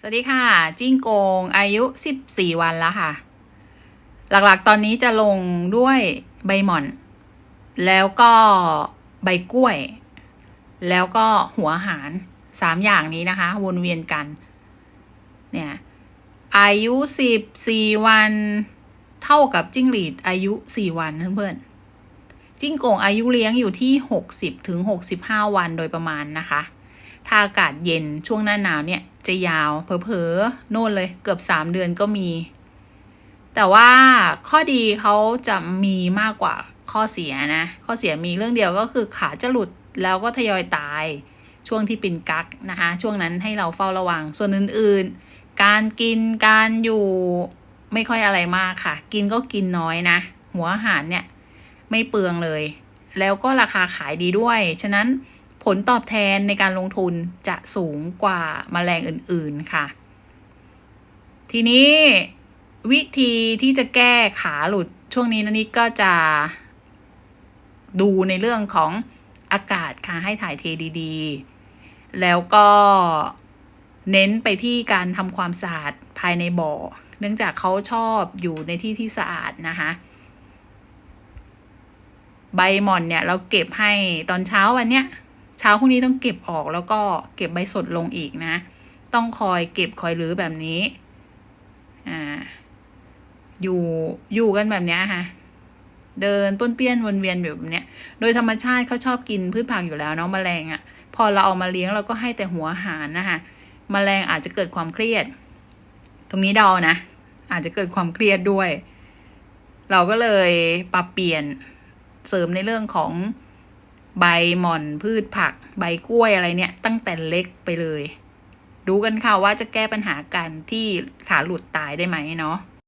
สวัสดีค่ะ จิ้งโกงอายุ 14 วันแล้วค่ะ หลักๆตอนนี้จะลงด้วยใบหม่อน แล้วก็ใบกล้วย แล้วก็หัวหารสามอย่างนี้นะคะ วนเวียนกัน เนี่ย อายุ 14 วัน เท่ากับจิ้งหรีดอายุ 4 วันเพื่อนๆจิ้งโกงอายุเลี้ยงอยู่ที่ 60ถึง65 วันโดยประมาณนะคะ ถ้าอากาศเย็นช่วงหน้าหนาวเนี่ยจะยาวเผลอๆโน่นเลยเกือบสามเดือนก็มี แต่ว่าข้อดีเขาจะมีมากกว่าข้อเสียนะ ข้อเสียมีเรื่องเดียวก็คือขาจะหลุดแล้วก็ทยอยตายช่วงที่เป็นกักนะคะช่วงนั้นให้เราเฝ้าระวัง ส่วนอื่นๆ การกินการอยู่ไม่ค่อยอะไรมากค่ะ กินก็กินน้อยนะ หัวอาหารเนี่ยไม่เปลืองเลย แล้วก็ราคาขายดีด้วย ฉะนั้น ผลตอบแทนในการลงทุนจะสูงกว่ามาแมลงอื่นๆค่ะ ทีนี้วิธีที่จะแก้ขาหลุดช่วงนี้นะนิดก็จะดูในเรื่องของอากาศค่ะให้ถ่ายเทดีๆ แล้วก็เน้นไปที่การทำความสะอาดภายในบ่อ เนื่องจากเขาชอบอยู่ในที่ที่สะอาดนะคะใบหม่อนเนี่ยเราเก็บให้ตอนเช้าวันเนี้ย เช้าพรุ่งนี้ต้องเก็บออกแล้วก็เก็บใบสดลงอีกนะ ต้องคอยเก็บคอยรื้อแบบนี้ อ่า อยู่อยู่กันแบบนี้ค่ะ เดินป้นเปี้ยนวนเวียนแบบเนี้ย โดยธรรมชาติเขาชอบกินพืชผักอยู่แล้วเนาะแมลงอะ่ะ พอเราเอามาเลี้ยงเราก็ให้แต่หัวอาหารนะคะแมลงอาจจะเกิดความเครียด ตรงนี้เดานะ อาจจะเกิดความเครียดด้วย เราก็เลยปรับเปลี่ยนเสริมในเรื่องของ ใบหม่อนพืชผัก ใบกล้วยอะไรเนี่ย ตั้งแต่เล็กไปเลย ดูกันค่ะว่าจะแก้ปัญหาการที่ขาหลุดตายได้ไหมเนาะ